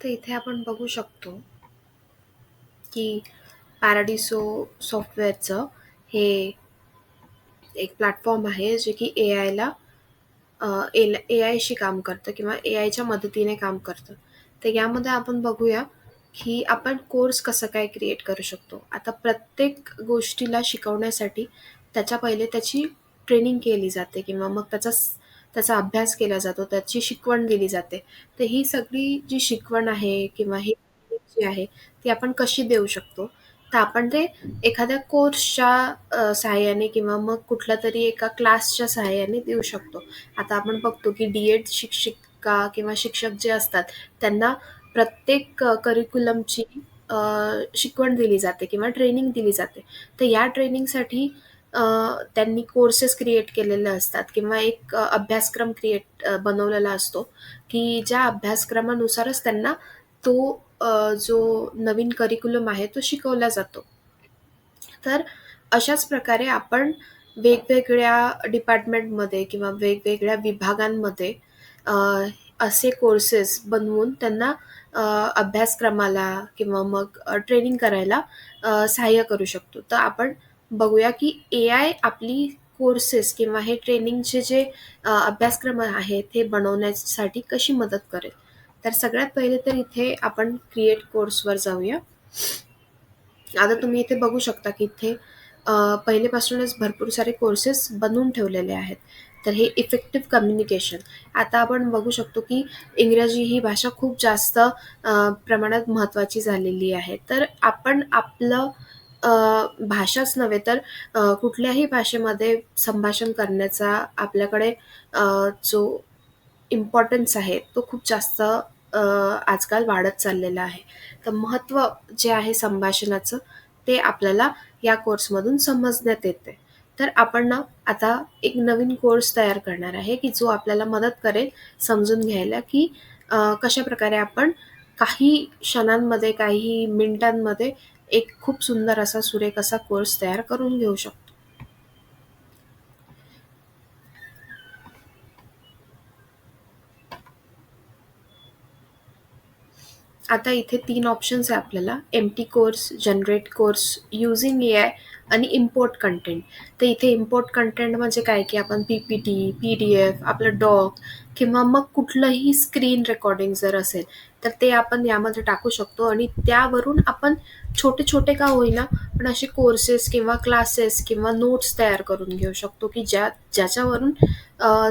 तर इथे आपण बघू शकतो की पॅराडिसो सॉफ्टवेअरचं हे एक प्लॅटफॉर्म आहे जे की ए आयला ए आयशी काम करतं किंवा ए आयच्या मदतीने काम करतं. तर यामध्ये आपण बघूया की आपण कोर्स कसं काय क्रिएट करू शकतो. आता प्रत्येक गोष्टीला शिकवण्यासाठी त्याच्या पहिले त्याची ट्रेनिंग केली जाते किंवा मग त्याचा त्याचा अभ्यास केला जातो त्याची शिकवण दिली जाते. तर ही सगळी जी शिकवण आहे किंवा ही जी आहे ती आपण कशी देऊ शकतो? तर आपण ते एखाद्या कोर्सच्या सहाय्याने किंवा मग कुठल्या तरी एका क्लासच्या सहाय्याने देऊ शकतो. आता आपण बघतो की डी एड शिक्षिका किंवा शिक्षक जे असतात त्यांना प्रत्येक करिक्युलमची शिकवण दिली जाते किंवा ट्रेनिंग दिली जाते. तर या ट्रेनिंगसाठी त्यांनी कोर्सेस क्रिएट केलेले असतात किंवा एक अभ्यासक्रम क्रिएट बनवलेला असतो की ज्या अभ्यासक्रमानुसारच त्यांना तो जो नवीन करिक्युलम आहे तो शिकवला जातो. तर अशाच प्रकारे आपण वेगवेगळ्या डिपार्टमेंटमध्ये किंवा वेगवेगळ्या विभागांमध्ये असे कोर्सेस बनवून त्यांना अभ्यासक्रमाला किंवा मग ट्रेनिंग करायला सहाय्य करू शकतो. तर आपण बघूया की ए आय आपली कोर्सेस किंवा हे ट्रेनिंगचे जे अभ्यासक्रम आहेत हे बनवण्यासाठी कशी मदत करेल? तर सगळ्यात पहिले तर इथे आपण क्रिएट कोर्सवर जाऊया. आता तुम्ही इथे बघू शकता की इथे पहिलेपासूनच भरपूर सारे कोर्सेस बनवून ठेवलेले आहेत. तर हे इफेक्टिव्ह कम्युनिकेशन आता आपण बघू शकतो की इंग्रजी ही भाषा खूप जास्त प्रमाणात महत्त्वाची झालेली आहे. तर आपण आपलं भाषाच नव्हे तर कुठल्याही भाषेमध्ये संभाषण करण्याचा आपल्याकडे जो इम्पॉर्टन्स आहे तो खूप जास्त आजकाल वाढत चाललेला आहे. तर महत्त्व जे आहे संभाषणाचं ते आपल्याला या कोर्समधून समजण्यात येते. तर आपण ना आता एक नवीन कोर्स तयार करणार आहे की जो आपल्याला मदत करेल समजून घ्यायला की कशा प्रकारे आपण काही क्षणांमध्ये काही मिनिटांमध्ये एक खूप सुंदर असा सुरेख असा कोर्स तयार करून घेऊ शकतो. आता इथे तीन ऑप्शन्स आहे आपल्याला. Empty course generate course using A I आणि इम्पोर्ट कंटेंट तर इथे इम्पोर्ट कंटेंट म्हणजे काय? की आपण P P T P D F आपलं डॉक किंवा मग कुठलंही स्क्रीन रेकॉर्डिंग जर असेल तर ते आपण यामध्ये टाकू शकतो. आणि त्यावरून आपण छोटे छोटे का होईना पण असे कोर्सेस किंवा क्लासेस किंवा नोट्स तयार करून घेऊ शकतो की ज्या ज्याच्यावरून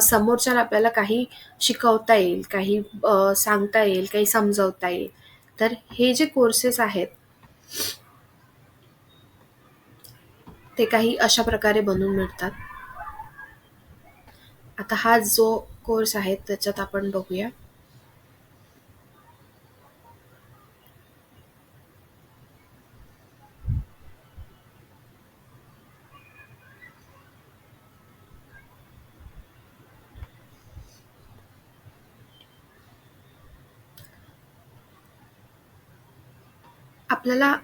समोरच्याला आपल्याला काही शिकवता येईल काही सांगता येईल काही समजवता येईल. तर हे जे कोर्सेस आहेत ते काही अशा प्रकारे बनवून मिळतात. आता हा जो कोर्स आहे त्याच्यात आपण बघूया. आपल्याला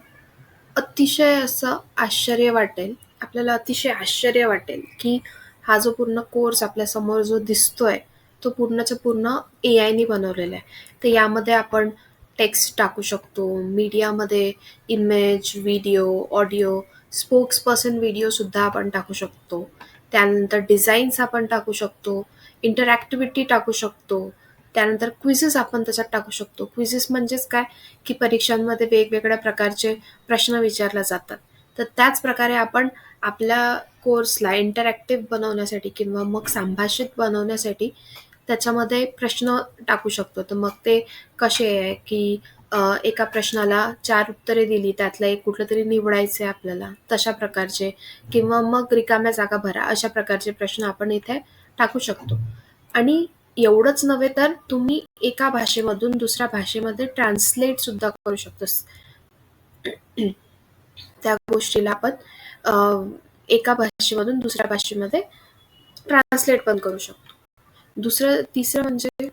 अतिशय असं आश्चर्य वाटेल आपल्याला अतिशय आश्चर्य वाटेल की हा जो पूर्ण कोर्स आपल्यासमोर जो दिसतोय तो पूर्णचा पूर्ण ए आयने बनवलेला आहे. तर यामध्ये आपण टेक्स्ट टाकू शकतो मीडियामध्ये image video audio spokesperson व्हिडिओसुद्धा आपण टाकू शकतो. त्यानंतर डिझाईन्स आपण टाकू शकतो इंटरॅक्टिव्हिटी टाकू शकतो त्यानंतर क्विझेस आपण त्याच्यात टाकू शकतो. क्विझेस म्हणजेच काय? की परीक्षांमध्ये वेगवेगळ्या प्रकारचे प्रश्न विचारले जातात. तर त्याच प्रकारे आपण आपल्या कोर्सला इंटरॅक्टिव्ह बनवण्यासाठी किंवा मग संभाषित बनवण्यासाठी त्याच्यामध्ये प्रश्न टाकू शकतो. तर मग ते कसे आहे की एका प्रश्नाला चार उत्तरे दिली त्यातलं एक कुठलं तरी निवडायचं आहे आपल्याला तशा प्रकारचे किंवा मग रिकाम्या जागा भरा अशा प्रकारचे प्रश्न आपण इथे टाकू शकतो. आणि एवढंच नव्हे तर तुम्ही एका भाषेमधून दुसऱ्या भाषेमध्ये ट्रान्सलेट सुद्धा करू शकतो त्या गोष्टीला आपण एका भाषेमधून दुसऱ्या भाषेमध्ये ट्रान्सलेट पण करू शकतो. दुसरं तिसरं म्हणजे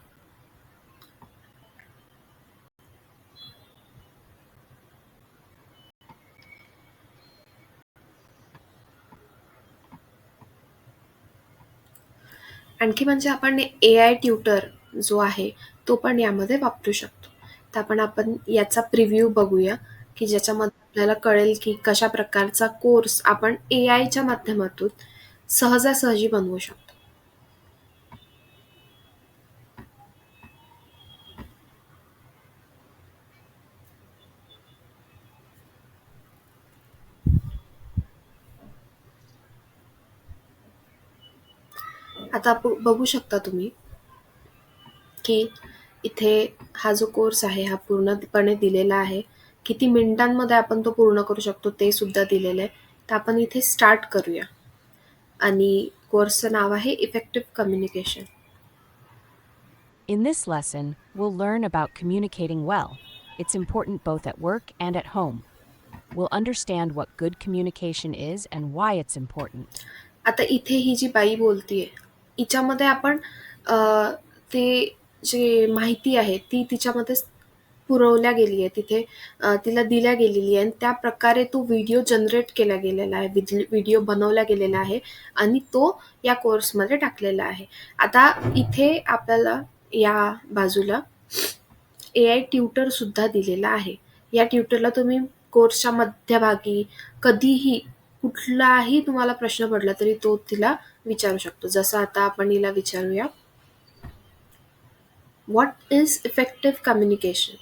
आणखी म्हणजे आपण ए आय ट्युटर जो आहे तो पण यामध्ये वापरू शकतो. तर आपण आपण याचा प्रिव्ह्यू बघूया की ज्याच्यामध्ये आपल्याला कळेल की कशा प्रकारचा कोर्स आपण ए आयच्या माध्यमातून सहजासहजी बनवू शकतो. आता बघू शकता तुम्ही की इथे हा जो कोर्स आहे हा पूर्णपणे दिलेला आहे. किती मिनिटांमध्ये आपण तो पूर्ण करू शकतो ते सुद्धा दिलेलं आहे तर आपण इथे स्टार्ट करूया आणि कोर्सचं नाव आहे effective communication In this lesson, we'll learn about communicating well. It's important both at work and at home. We'll understand what good communication is and why it's important. आता इथे ही जी बाई बोलतीये हिच्यामध्ये आपण ते जे माहिती आहे ती तिच्यामध्ये पुरवल्या गेली आहे तिथे तिला दिल्या गेलेली आहे. आणि त्या प्रकारे तो व्हिडिओ जनरेट केला गेलेला आहे व्हिडिओ बनवला गेलेला आहे आणि तो या कोर्समध्ये टाकलेला आहे. आता इथे आपल्याला या बाजूला ए आय ट्युटरसुद्धा दिलेला आहे. या ट्युटरला तुम्ही कोर्सच्या मध्यभागी कधीही कुठलाही तुम्हाला प्रश्न पडला तरी तो तिला विचारू शकतो. जसं आता आपण हिला विचारूया. व्हॉट इज इफेक्टिव्ह कम्युनिकेशन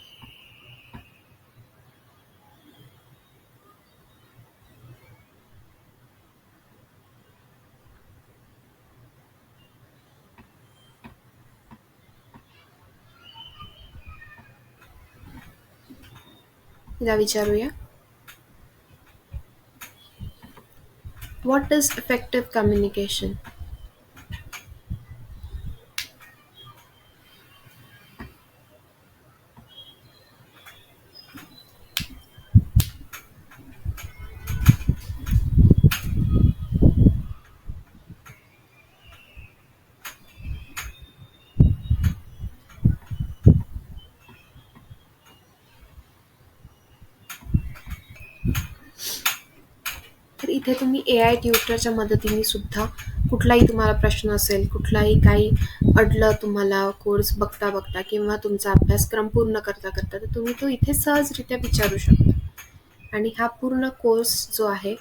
या विचारूया. वॉट इज इफेक्टिव कम्युनिकेशन इथे तुम्ही ए आय ट्युटरच्या मदतीने सुद्धा कुठलाही तुम्हाला प्रश्न असेल कुठलाही काही अडलं तुम्हाला कोर्स बघता बघता किंवा तुमचा अभ्यासक्रम पूर्ण करता करता तर तुम्ही तो इथे सहजरित्या विचारू शकता. आणि हा पूर्ण कोर्स जो आहे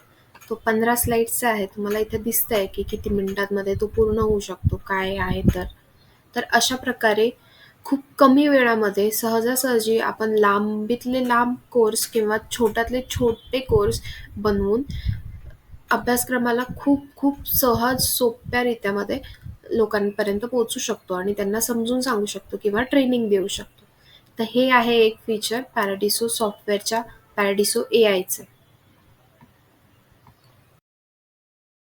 तो पंधरा स्लाईड्सचा आहे. तुम्हाला इथे दिसत आहे की किती मिनिटांमध्ये तो पूर्ण होऊ शकतो काय आहे तर. तर अशा प्रकारे खूप कमी वेळामध्ये सहजासहजी आपण लांबीतले लांब कोर्स किंवा छोट्यातले छोटे कोर्स बनवून अभ्यासक्रमाला खूप खूप सहज सोप्या रीत्यामध्ये लोकांपर्यंत पोहोचू शकतो आणि त्यांना समजून सांगू शकतो किंवा ट्रेनिंग देऊ शकतो. तर हे आहे एक फीचर पॅराडिसो सॉफ्टवेअरच्या पॅराडिसो ए आयचे